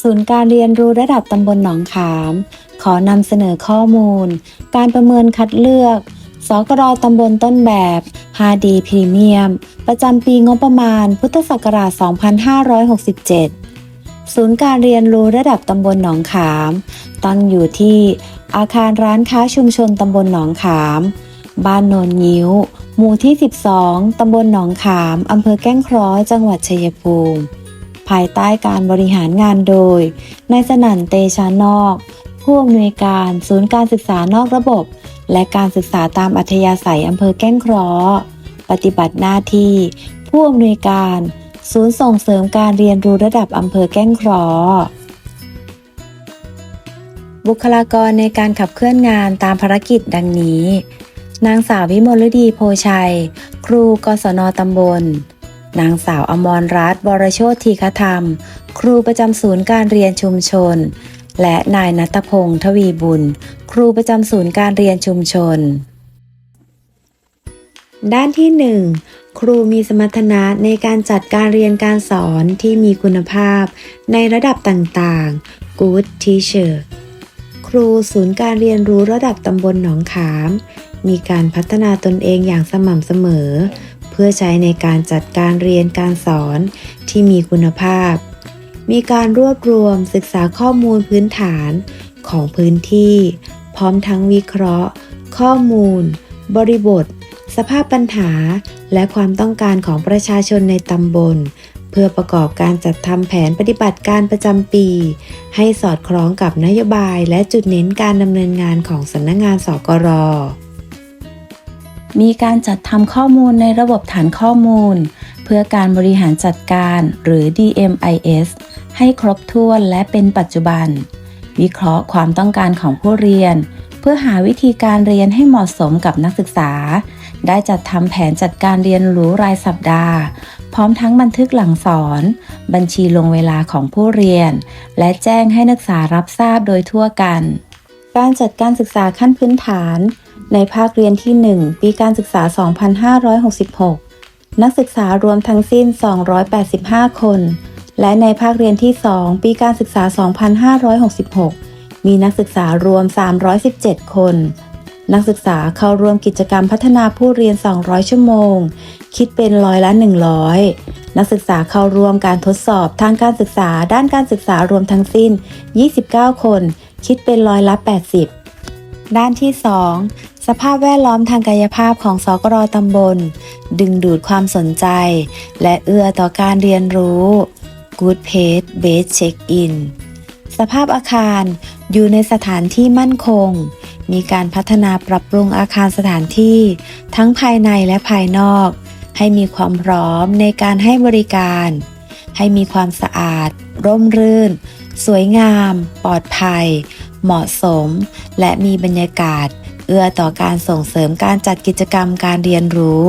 ศูนย์การเรียนรู้ระดับตำบลหนองขาม ขอนำเสนอข้อมูล การประเมินคัดเลือกสกรตำบลต้นแบบ 5D พรีเมียม ประจำปีงบประมาณ พุทธศักราช 2567 ศูนย์การเรียนรู้ระดับตำบลหนองขาม ตั้งอยู่ที่อาคารร้านค้าชุมชนตำบลหนองขาม บ้านโนนยิ้ว หมู่ที่ 12 ตำบลหนองขาม อำเภอแก้งเคราะห์จังหวัดชัยภูมิ ภายใต้การบริหารงานโดยนายสนั่นเตชานอก ผู้อำนวยการศูนย์การศึกษานอกระบบ และการศึกษาตามอัธยาศัยอำเภอแก้งเคราะห์ปฏิบัติหน้าที่ ผู้อำนวยการ ศูนย์ส่งเสริมการเรียนรู้ระดับอำเภอแก้งเคราะห์บุคลากรในการขับเคลื่อนงานตามภารกิจดังนี้ นางสาววิมลฤดีโพชัย ครูกศนตำบล นางสาวอมรรัตน์วรโชติคธรรม ครูประจำศูนย์การเรียนชุมชน และนายนัตพงศ์ทวีบุญ ครูประจำศูนย์การเรียนชุมชน ด้านที่ 1 ครูมีสมรรถนะในการจัดการเรียนการสอนที่มีคุณภาพ ในระดับต่างๆ Good Teacher ครูศูนย์การเรียนรู้ระดับตำบลหนองขาม มีการพัฒนาตนเองอย่างสม่ำเสมอเพื่อใช้ในการจัดการเรียนการสอนที่มีคุณภาพ มีการรวบรวมศึกษาข้อมูลพื้นฐานของพื้นที่ พร้อมทั้งวิเคราะห์ ข้อมูล บริบท สภาพปัญหา และความต้องการของประชาชนในตำบล เพื่อประกอบการจัดทำแผนปฏิบัติการประจำปี ให้สอดคล้องกับนโยบายและจุดเน้นการดำเนินงานของสำนักงานสกร มีการจัดทำข้อมูลในระบบฐานข้อมูล เพื่อการบริหารจัดการหรือ DMIS ให้ครบถ้วนและเป็นปัจจุบัน วิเคราะห์ความต้องการของผู้เรียน เพื่อหาวิธีการเรียนให้เหมาะสมกับนักศึกษา ได้จัดทำแผนจัดการเรียนรู้รายสัปดาห์ พร้อมทั้งบันทึกหลังสอน บัญชีลงเวลาของผู้เรียน และแจ้งให้นักศึกษารับทราบโดยทั่วกัน การจัดการศึกษาขั้นพื้นฐาน ในภาคเรียนที่ 1 ปีการศึกษา 2566 นักศึกษารวมทั้งสิ้น 285 คน และในภาคเรียนที่ 2 ปีการศึกษา 2566 มีนักศึกษารวม 317 คน นักศึกษาเข้าร่วมกิจกรรมพัฒนาผู้เรียน 200 ชั่วโมง คิดเป็นร้อยละ 100 นักศึกษาเข้าร่วมการทดสอบทางการศึกษาด้านการศึกษารวมทั้งสิ้น 29 คน คิดเป็นร้อยละ 80 ด้านที่ 2 สภาพแวดล้อมทางกายภาพของสกรตำบล ดึงดูดความสนใจ และเอื้อต่อการเรียนรู้ Good Page Base Check In สภาพอาคารอยู่ในสถานที่มั่นคง มีการพัฒนาปรับปรุงอาคารสถานที่ ทั้งภายในและภายนอก ให้มีความพร้อมในการให้บริการ ให้มีความสะอาด ร่มรื่น สวยงาม ปลอดภัย เหมาะสม และมีบรรยากาศ เอื้อต่อการส่งเสริมการจัดกิจกรรมการเรียนรู้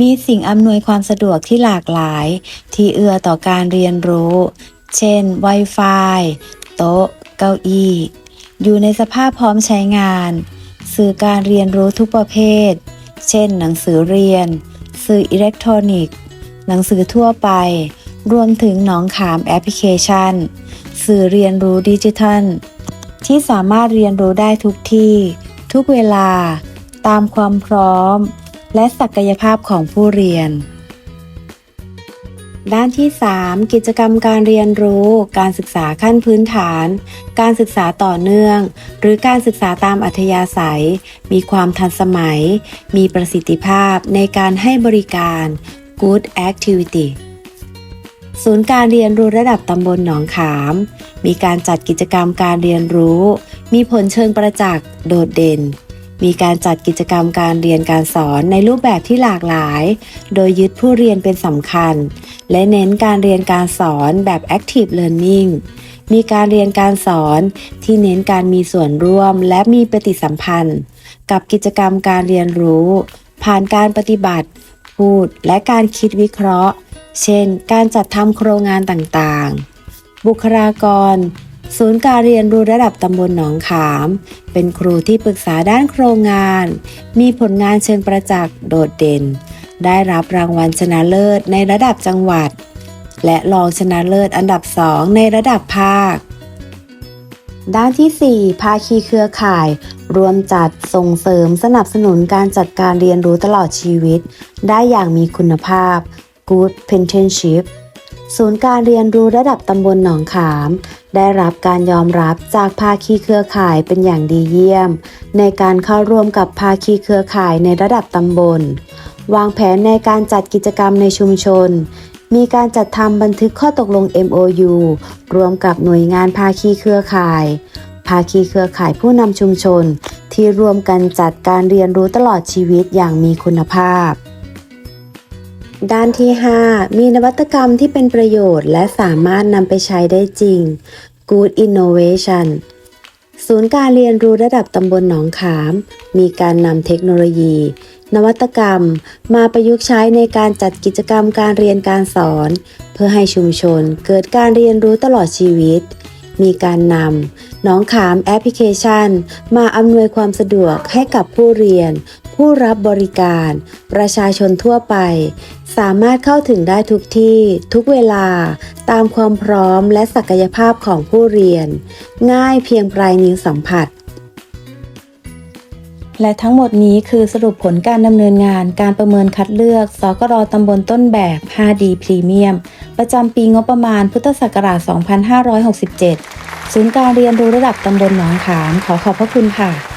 มีสิ่งอำนวยความสะดวกที่หลากหลาย ที่เอื้อต่อการเรียนรู้ เช่น Wi-Fi โต๊ะ เก้าอี้ อยู่ในสภาพพร้อมใช้งาน สื่อการเรียนรู้ทุกประเภท เช่น หนังสือเรียน สื่ออิเล็กทรอนิกส์ หนังสือทั่วไป รวมถึงหนองขามแอปพลิเคชัน สื่อเรียนรู้ดิจิทัล ที่สามารถเรียนรู้ได้ทุกที่ ทุกเวลา ตามความพร้อม และศักยภาพของผู้เรียน ด้านที่ 3 กิจกรรมการเรียนรู้ การศึกษาขั้นพื้นฐาน การศึกษาต่อเนื่อง หรือการศึกษาตามอัธยาศัย มีความทันสมัย มีประสิทธิภาพในการให้บริการ Good Activity ศูนย์การเรียนรู้ระดับตำบลหนองขาม มีการจัดกิจกรรมการเรียนรู้ มีผลเชิงประจักษ์โดดเด่น มีการจัดกิจกรรมการเรียนการสอนในรูปแบบที่หลากหลาย โดยยึดผู้เรียนเป็นสำคัญ และเน้นการเรียนการสอนแบบ Active Learning มีการเรียนการสอนที่เน้นการมีส่วนร่วมและมีปฏิสัมพันธ์ กับกิจกรรมการเรียนรู้ ผ่านการปฏิบัติ พูด และการคิดวิเคราะห์ เช่น การจัดทำโครงงานต่างๆ บุคลากร ศูนย์การเรียนรู้ระดับตำบลหนองขาม เป็นครูที่ปรึกษาด้านโครงงาน มีผลงานเชิงประจักษ์โดดเด่น ได้รับรางวัลชนะเลิศในระดับจังหวัด และรองชนะเลิศอันดับ2ในระดับภาคด้านที่ 4 ภาคีเครือข่าย รวมจัดส่งเสริมสนับสนุนการจัดการเรียนรู้ตลอดชีวิต ได้อย่างมีคุณภาพ Good Penmanship ศูนย์การเรียนรู้ระดับตำบลหนองขาม ได้รับการยอมรับจากภาคีเครือข่ายเป็นอย่างดีเยี่ยม ในการเข้าร่วมกับภาคีเครือข่ายในระดับตำบล วางแผนในการจัดกิจกรรมในชุมชน มีการจัดทำบันทึกข้อตกลง MOU รวมกับหน่วยงานภาคีเครือข่าย ภาคีเครือข่ายผู้นำชุมชน ที่รวมกันจัดการเรียนรู้ตลอดชีวิตอย่างมีคุณภาพ ด้านที่ 5 มีนวัตกรรมที่เป็นประโยชน์ และสามารถนำไปใช้ได้จริง Good Innovation ศูนย์การเรียนรู้ระดับตำบลหนองขาม มีการนำเทคโนโลยี นวัตกรรม มาประยุกต์ใช้ในการจัดกิจกรรมการเรียนการสอน เพื่อให้ชุมชนเกิดการเรียนรู้ตลอดชีวิต มีการนำหนองขามแอปพลิเคชัน มาอำนวยความสะดวกให้กับผู้เรียน ผู้รับบริการ ประชาชนทั่วไป สามารถเข้าถึงได้ทุกที่ทุกเวลาตามความพร้อมและศักยภาพของผู้เรียน ง่ายเพียงปลายนิ้วสัมผัส และทั้งหมดนี้คือสรุปผลการดำเนินงานการประเมินคัดเลือกสกรตำบลต้นแบบ 5D พรีเมียมประจำปีงบประมาณพุทธศักราช 2567 ศูนย์การเรียนรู้ระดับตำบลหนองขามขอขอบพระคุณค่ะ